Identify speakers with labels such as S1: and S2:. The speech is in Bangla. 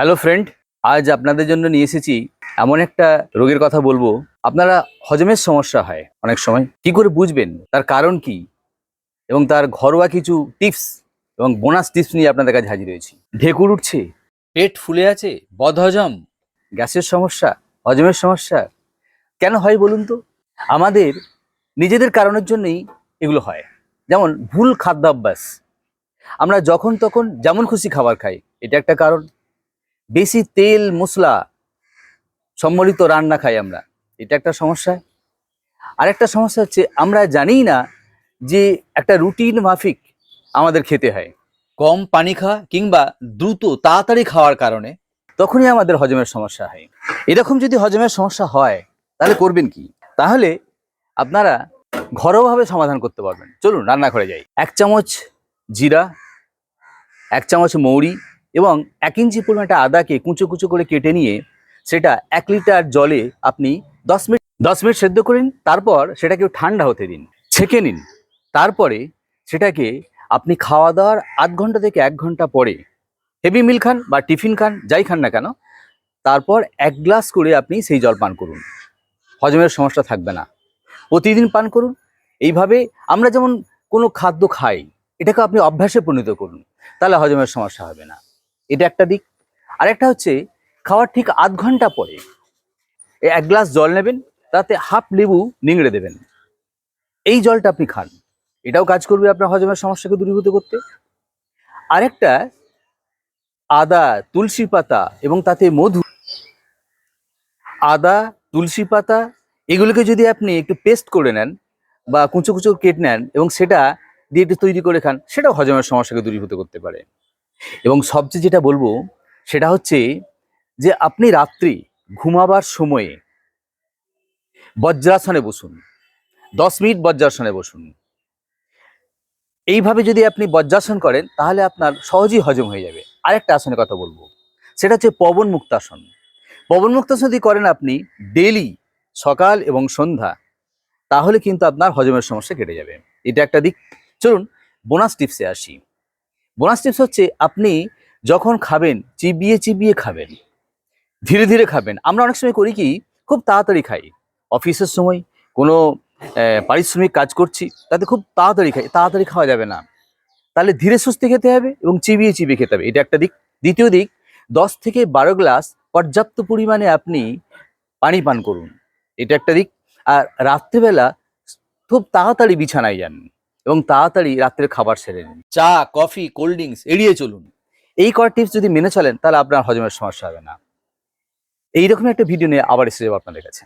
S1: হ্যালো ফ্রেন্ড আজ আপনাদের জন্য নিয়ে এসেছি এমন একটা রোগের কথা বলব। আপনারা হজমের সমস্যা হয় অনেক সময়। কি করে বুঝবেন? তার কারণ কি? এবং তার ঘরোয়া কিছু টিপস এবং বোনাস টিপস নিয়ে আপনাদের কাছে হাজির হয়েছি। ঢেকুর উঠছে, পেট ফুলে আছে, বদহজম, গ্যাসের সমস্যা, হজমের সমস্যা। কেন হয় বলুন তো? আমাদের নিজেদের কারণের জন্যই এগুলো হয়। যেমন ভুল খাদ্যাভ্যাস। আমরা যখন তখন যেমন খুশি খাবার খাই, এটা একটা কারণ। বেশি তেল মশলা সম্মিলিত রান্না খাই আমরা। এটা একটা সমস্যা। আরেকটা সমস্যা হচ্ছে আমরা জানি না যে একটা রুটিন মাফিক আমাদের খেতে হয়। কম পানি খাওয়া কিংবা দ্রুত তাড়াতাড়ি খাওয়ার কারণে তখনই আমাদের হজমের সমস্যা হয়। এরকম যদি হজমের সমস্যা হয় তাহলে করবেন কি? তাহলে আপনারা ঘরোয়াভাবে সমাধান করতে পারবেন। চলুন রান্নাঘরে যাই। এক চামচ জিরা এক চামচ মৌরি এবং এক ইঞ্চি পরিমাণ একটা আদাকে কুঁচো কুঁচো করে কেটে নিয়ে সেটা এক লিটার জলে আপনি দশ মিনিট দশ মিনিট সেদ্ধ করেন তারপর সেটাকে ঠান্ডা হতে দিন, ছেঁকে নিন। তারপরে সেটাকে আপনি খাওয়া দাওয়ার আধ ঘণ্টা থেকে এক ঘণ্টা পরে হেভি মিল খান বা টিফিন খান, যাই খান না কেন, তারপর এক গ্লাস করে আপনি সেই জল পান করুন। হজমের সমস্যা থাকবে না। প্রতিদিন পান করুন। এইভাবে আমরা যেমন কোনো খাদ্য খাই, এটাকে আপনি অভ্যাসে পরিণত করুন, তাহলে হজমের সমস্যা হবে না। এটা একটা দিক। আরেকটা হচ্ছে, খাওয়ার ঠিক আধ ঘণ্টা পরে এক গ্লাস জল নেবেন, তাতে হাফ লেবু নিংড়ে দেবেন। এই জলটা আপনি খান। এটাও কাজ করবে আপনার হজমের সমস্যাকে দূরীভূত করতে। আরেকটা, আদা, তুলসী পাতা এবং তাতে মধু, আদা, তুলসী পাতা, এগুলোকে যদি আপনি একটু পেস্ট করে নেন বা কুচো কুচো কেটে নেন এবং সেটা দিয়ে একটু তৈরি করে খান, সেটাও হজমের সমস্যাকে দূরীভূত করতে পারে। এবং সবচেয়ে যেটা বলব, সেটা হচ্ছে যে আপনি রাত্রি ঘুমাবার সময়ে বজ্রাসনে বসুন। দশ মিনিট বজ্রাসনে বসুন। এইভাবে যদি আপনি বজ্রাসন করেন, তাহলে আপনার সহজেই হজম হয়ে যাবে। আরেকটা আসনের কথা বলব, সেটা হচ্ছে পবন মুক্তাসন। পবন মুক্তাসন যদি করেন আপনি ডেলি সকাল এবং সন্ধ্যা, তাহলে কিন্তু আপনার হজমের সমস্যা কেটে যাবে। এটা একটা দিক। চলুন, বোনাস টিপসে আসি। বোনাস টিপস হচ্ছে আপনি যখন খাবেন, চিবিয়ে চিবিয়ে খাবেন। ধীরে ধীরে খাবেন। আমরা অনেক সময় করি কি, খুব তাড়াতাড়ি খাই। অফিসের সময় কোনো পারিশ্রমিক কাজ করছি, তাতে খুব তাড়াতাড়ি খাই, তাড়াতাড়ি খাওয়া যাবে না। তাহলে ধীরে সুস্থে খেতে হবে এবং চিবিয়ে চিবিয়ে খেতে হবে। এটা একটা দিক। দ্বিতীয় দিক, দশ থেকে বারো গ্লাস পর্যাপ্ত পরিমাণে আপনি পানি পান করুন। এটা একটা দিক। আর রাত্রেবেলা খুব তাড়াতাড়ি বিছানায় যান। এবং তাড়াতাড়ি রাত্রের খাবার সেরে নিন। চা কফি কোল্ড ড্রিঙ্কস এড়িয়ে চলুন। এই কয়েক টিপস যদি মেনে চলেন তাহলে আপনার হজমের সমস্যা হবে না। এইরকম একটা ভিডিও নিয়ে আবার এসে যাব আপনাদের কাছে।